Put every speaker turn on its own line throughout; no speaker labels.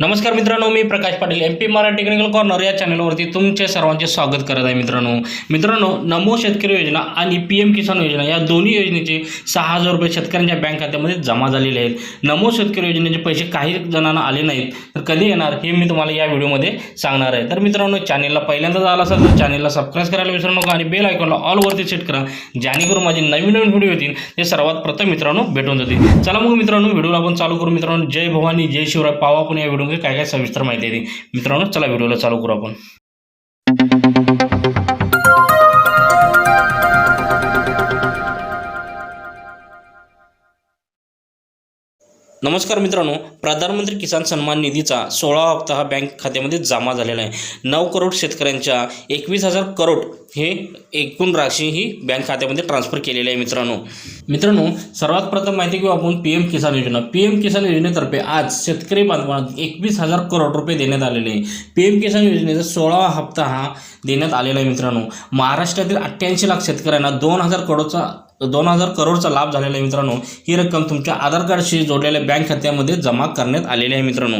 नमस्कार मित्रांनो मी Prakash Patil M P Marathi technical corner या चॅनलवरती तुमचे सर्वांचे स्वागत करत आहे मित्रांनो. मित्रांनो नमो शेतकरी योजना आणि पी एम किसान योजना या दोन्ही योजनेचे सहा हजार रुपये शेतकऱ्यांच्या बँक खात्यामध्ये जमा झालेले आहेत. नमो शेतकरी योजनेचे पैसे काही जणांना आले नाहीत तर कधी येणार हे मी तुम्हाला या व्हिडिओमध्ये सांगणार आहे. तर मित्रांनो चॅनेलला पहिल्यांदा आला असेल तर चॅनेलला सबस्क्राईब करायला विसरू नका आणि बेल आयकॉनला ऑलवरती सेट करा जेणेकरून माझे नवीन नवीन व्हिडिओ येतील ते सर्वात प्रथम मित्रांनो भेटून जातील. चला मग मित्रांनो व्हिडिओला आपण चालू करू. मित्रांनो जय भवानी जय शिवराय पावा आपण या व्हिडिओमध्ये काय काय सविस्तर माहिती आहे ती. मित्रांनो चला व्हिडिओला चालू करू आपण नमस्कार मित्रांनो प्रधानमंत्री किसान सन्मान निधीचा सोळा हप्ता हा बँक खात्यामध्ये जमा झालेला आहे. नऊ करोड शेतकऱ्यांच्या एकवीस हजार करोड हे एकूण राशी ही बँक खात्यामध्ये ट्रान्सफर केलेली आहे मित्रांनो. मित्रांनो सर्वात प्रथम माहिती घेऊ आपण पी एम किसान योजना. पी एम किसान योजनेतर्फे आज शेतकरी बांधवांना एकवीस हजार करोड रुपये देण्यात आलेले आहे. पी एम किसान योजनेचा सोळावा हप्ता हा देण्यात आलेला आहे मित्रांनो. महाराष्ट्रातील अठ्ठ्याऐंशी लाख शेतकऱ्यांना दोन हजार करोडचा दोन हजार करोडचा लाभ झालेला आहे मित्रांनो. ही रक्कम तुमच्या आधार कार्डशी जोडलेल्या बँक खात्यामध्ये जमा करण्यात आलेली आहे मित्रांनो.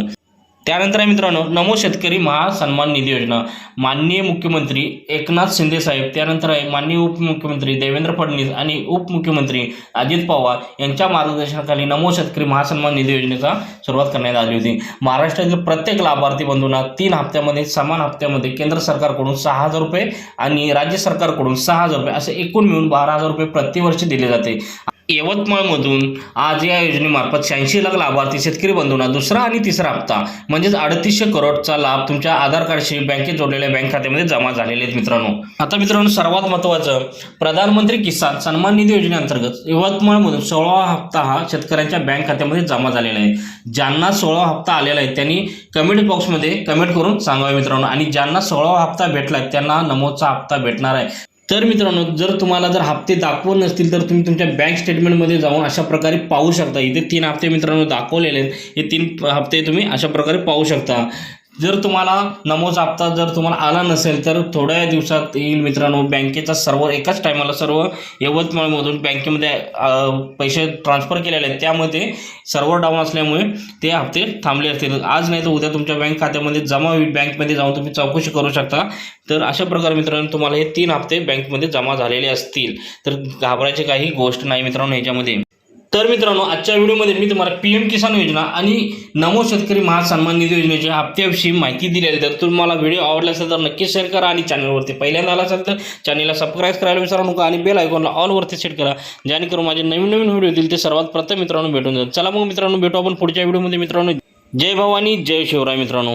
त्यानंतर आहे मित्रांनो नमो शेतकरी महासन्मान निधी योजना. माननीय मुख्यमंत्री एकनाथ शिंदे साहेब त्यानंतर आहे माननीय उपमुख्यमंत्री देवेंद्र फडणवीस आणि उपमुख्यमंत्री अजित पवार यांच्या मार्गदर्शनाखाली नमो शेतकरी महासन्मान निधी योजनेचा सुरुवात करण्यात आली होती. महाराष्ट्रातील प्रत्येक लाभार्थी बंधूंना तीन हप्त्यामध्ये समान हप्त्यामध्ये केंद्र सरकारकडून सहा हजार रुपये आणि राज्य सरकारकडून सहा हजार रुपये असे एकूण मिळून बारा हजार रुपये प्रतिवर्षी दिले जाते. यवतमाळमधून आज या योजनेमार्फत शहाऐंशी लाख लाभार्थी शेतकरी बंधूंना दुसरा आणि तिसरा हप्ता म्हणजेच अडतीसशे करोडचा लाभ तुमच्या आधार कार्डशी बँकेत जोडलेल्या बँक खात्यामध्ये जमा झालेले आहेत मित्रांनो. आता मित्रांनो सर्वात महत्त्वाचं प्रधानमंत्री किसान सन्मान निधी योजनेअंतर्गत यवतमाळमधून सोळावा हप्ता हा शेतकऱ्यांच्या बँक खात्यामध्ये जमा झालेला आहे. ज्यांना सोळावा हप्ता आलेला आहे त्यांनी कमेंट बॉक्समध्ये कमेंट करून सांगावे मित्रांनो. आणि ज्यांना सोळावा हप्ता भेटला आहे त्यांना नमोचा हप्ता भेटणार आहे. तर मित्रांनो जर तुम्हाला जर हप्ते दाखवत नसतील तर तुम्ही तुमच्या बँक स्टेटमेंटमध्ये जाऊन अशा प्रकारे पाहू शकता. इथे तीन हप्ते मित्रांनो दाखवलेले आहेत. हे तीन हप्ते तुम्ही अशा प्रकारे पाहू शकता. जर तुम्हाला नमोचा हप्ता जर तुम्हाला आला नसेल तर थोड्या दिवसात येईल मित्रांनो. बँकेचा सर्व एकाच टायमाला सर्व यवतमाळमधून बँकेमध्ये पैसे ट्रान्सफर केलेले आहेत. त्यामध्ये सर्व्हर डाऊन असल्यामुळे ते हप्ते थांबले असतील. आज नाही तर उद्या तुमच्या बँक खात्यामध्ये जमा होईल. बँकमध्ये जाऊन तुम्ही चौकशी करू शकता. तर अशा प्रकारे मित्रांनो तुम्हाला हे तीन हप्ते बँकमध्ये जमा झालेले असतील. तर घाबरायची काही गोष्ट नाही मित्रांनो याच्यामध्ये. तर मित्रांनो आजच्या व्हिडिओमध्ये मी तुम्हाला पी एम किसान योजना आणि नमो शेतकरी महासन्मान निधी योजनेच्या हप्त्याविषयी माहिती दिली आहे. तर तुम्हाला व्हिडिओ आवडला असेल तर नक्की शेअर करा आणि चॅनलवरती पहिल्यांदा आला असेल तर चॅनलला सबस्क्राईब करायला विसरू नका आणि बेल आयकॉनला ऑलवरती सेट करा जेणेकरून माझे नवीन नवीन व्हिडिओ येतील ते सर्वात प्रथम मित्रांनो भेटून जाईल चला मग मित्रांनो भेटू आपण पुढच्या व्हिडिओमध्ये मित्रांनो. जय भवानी जय शिवराय मित्रांनो.